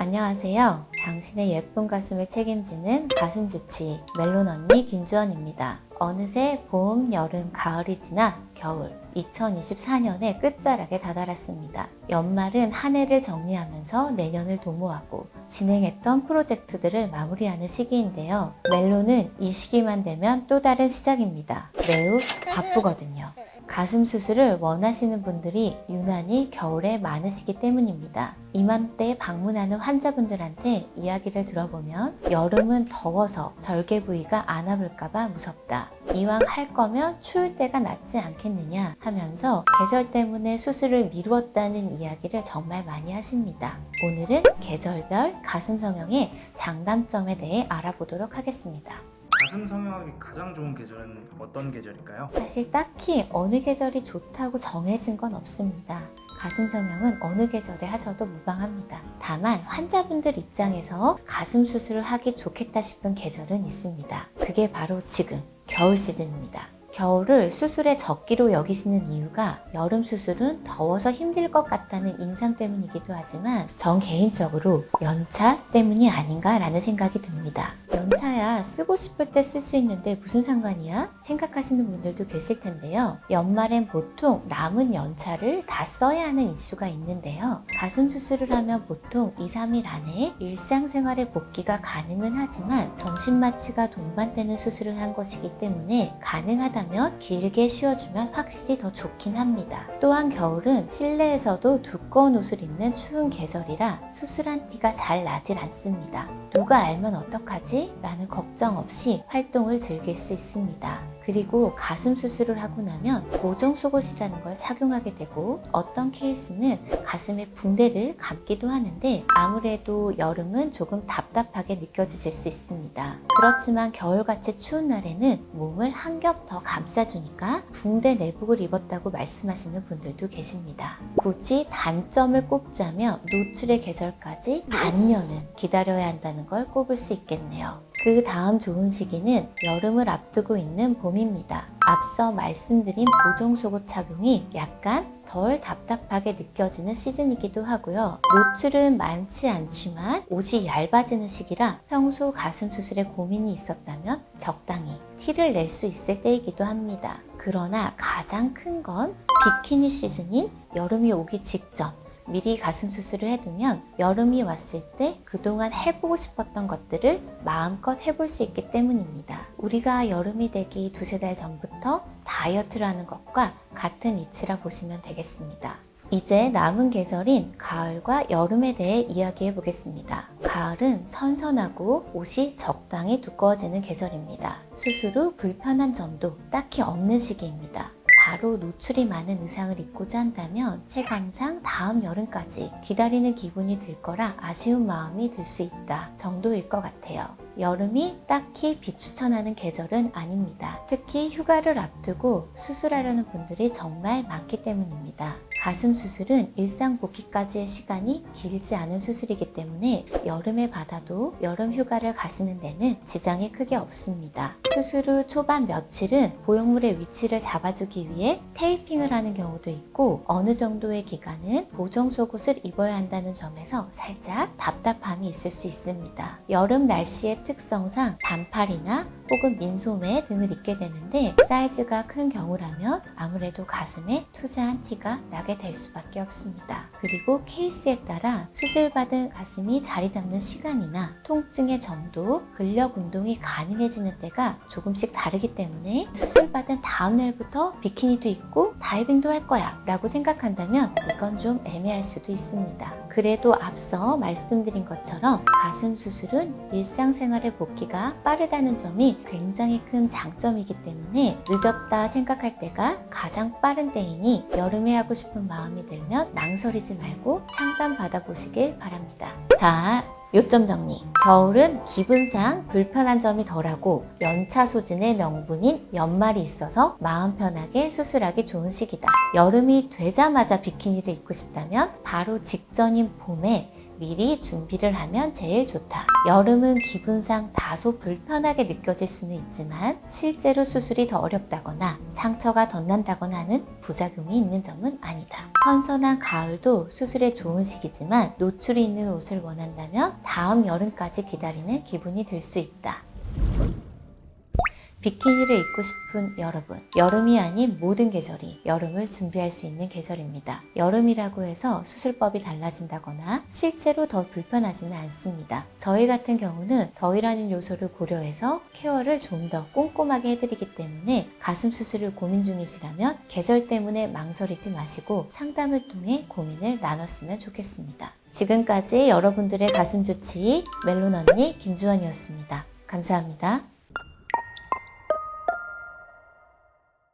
안녕하세요. 당신의 예쁜 가슴을 책임지는 가슴 주치 멜론 언니 김주원입니다. 어느새 봄, 여름, 가을이 지나 겨울 2024년의 끝자락에 다다랐습니다. 연말은 한 해를 정리하면서 내년을 도모하고 진행했던 프로젝트들을 마무리하는 시기인데요. 멜론은 이 시기만 되면 또 다른 시작입니다. 매우 바쁘거든요. 가슴 수술을 원하시는 분들이 유난히 겨울에 많으시기 때문입니다. 이맘때 방문하는 환자분들한테 이야기를 들어보면 여름은 더워서 절개 부위가 안 아플까봐 무섭다. 이왕 할 거면 추울 때가 낫지 않겠느냐 하면서 계절 때문에 수술을 미루었다는 이야기를 정말 많이 하십니다. 오늘은 계절별 가슴 성형의 장단점에 대해 알아보도록 하겠습니다. 가슴 성형하기 가장 좋은 계절은 어떤 계절일까요? 사실 딱히 어느 계절이 좋다고 정해진 건 없습니다. 가슴 성형은 어느 계절에 하셔도 무방합니다. 다만 환자분들 입장에서 가슴 수술을 하기 좋겠다 싶은 계절은 있습니다. 그게 바로 지금 겨울 시즌입니다. 겨울을 수술의 적기로 여기시는 이유가 여름 수술은 더워서 힘들 것 같다는 인상 때문이기도 하지만 전 개인적으로 연차 때문이 아닌가라는 생각이 듭니다. 연차야 쓰고 싶을 때 쓸 수 있는데 무슨 상관이야? 생각하시는 분들도 계실 텐데요. 연말엔 보통 남은 연차를 다 써야 하는 이슈가 있는데요. 가슴 수술을 하면 보통 2, 3일 안에 일상생활에 복귀가 가능은 하지만 전신 마취가 동반되는 수술을 한 것이기 때문에 가능하다면 길게 쉬어주면 확실히 더 좋긴 합니다. 또한 겨울은 실내에서도 두꺼운 옷을 입는 추운 계절이라 수술한 티가 잘 나질 않습니다. 누가 알면 어떡하지? 라는 걱정 없이 활동을 즐길 수 있습니다. 그리고 가슴 수술을 하고 나면 고정 속옷이라는 걸 착용하게 되고 어떤 케이스는 가슴에 붕대를 감기도 하는데 아무래도 여름은 조금 답답하게 느껴지실 수 있습니다. 그렇지만 겨울같이 추운 날에는 몸을 한 겹 더 감싸주니까 붕대 내복을 입었다고 말씀하시는 분들도 계십니다. 굳이 단점을 꼽자면 노출의 계절까지 반년은 기다려야 한다는 걸 꼽을 수 있겠네요. 그 다음 좋은 시기는 여름을 앞두고 있는 봄입니다. 앞서 말씀드린 보정 속옷 착용이 약간 덜 답답하게 느껴지는 시즌이기도 하고요. 노출은 많지 않지만 옷이 얇아지는 시기라 평소 가슴 수술에 고민이 있었다면 적당히 티를 낼 수 있을 때이기도 합니다. 그러나 가장 큰 건 비키니 시즌인 여름이 오기 직전 미리 가슴 수술을 해두면 여름이 왔을 때 그동안 해보고 싶었던 것들을 마음껏 해볼 수 있기 때문입니다. 우리가 여름이 되기 두세 달 전부터 다이어트를 하는 것과 같은 이치라 보시면 되겠습니다. 이제 남은 계절인 가을과 여름에 대해 이야기해 보겠습니다. 가을은 선선하고 옷이 적당히 두꺼워지는 계절입니다. 수술 후 불편한 점도 딱히 없는 시기입니다. 바로 노출이 많은 의상을 입고자 한다면 체감상 다음 여름까지 기다리는 기분이 들 거라 아쉬운 마음이 들 수 있다 정도일 것 같아요. 여름이 딱히 비추천하는 계절은 아닙니다. 특히 휴가를 앞두고 수술하려는 분들이 정말 많기 때문입니다. 가슴 수술은 일상 복귀까지의 시간이 길지 않은 수술이기 때문에 여름에 받아도 여름 휴가를 가시는 데는 지장이 크게 없습니다. 수술 후 초반 며칠은 보형물의 위치를 잡아주기 위해 테이핑을 하는 경우도 있고 어느 정도의 기간은 보정 속옷을 입어야 한다는 점에서 살짝 답답함이 있을 수 있습니다. 여름 날씨의 특성상 반팔이나 혹은 민소매 등을 입게 되는데 사이즈가 큰 경우라면 아무래도 가슴에 투자한 티가 나게 될 수밖에 없습니다. 그리고 케이스에 따라 수술받은 가슴이 자리 잡는 시간이나 통증의 정도, 근력 운동이 가능해지는 때가 조금씩 다르기 때문에 수술받은 다음 날부터 비키니도 입고 다이빙도 할 거야 라고 생각한다면 이건 좀 애매할 수도 있습니다. 그래도 앞서 말씀드린 것처럼 가슴 수술은 일상생활의 복귀가 빠르다는 점이 굉장히 큰 장점이기 때문에 늦었다 생각할 때가 가장 빠른 때이니 여름에 하고 싶은 마음이 들면 망설이지 말고 상담 받아보시길 바랍니다. 자, 요점 정리. 겨울은 기분상 불편한 점이 덜하고 연차 소진의 명분인 연말이 있어서 마음 편하게 수술하기 좋은 시기다. 여름이 되자마자 비키니를 입고 싶다면 바로 직전인 봄에 미리 준비를 하면 제일 좋다. 여름은 기분상 다소 불편하게 느껴질 수는 있지만 실제로 수술이 더 어렵다거나 상처가 더 난다거나 하는 부작용이 있는 점은 아니다. 선선한 가을도 수술에 좋은 시기지만 노출이 있는 옷을 원한다면 다음 여름까지 기다리는 기분이 들 수 있다. 비키니를 입고 싶은 여러분. 여름이 아닌 모든 계절이 여름을 준비할 수 있는 계절입니다. 여름이라고 해서 수술법이 달라진다거나 실제로 더 불편하지는 않습니다. 저희 같은 경우는 더위라는 요소를 고려해서 케어를 좀 더 꼼꼼하게 해드리기 때문에 가슴 수술을 고민 중이시라면 계절 때문에 망설이지 마시고 상담을 통해 고민을 나눴으면 좋겠습니다. 지금까지 여러분들의 가슴 주치 멜론 언니 김주원이었습니다. 감사합니다.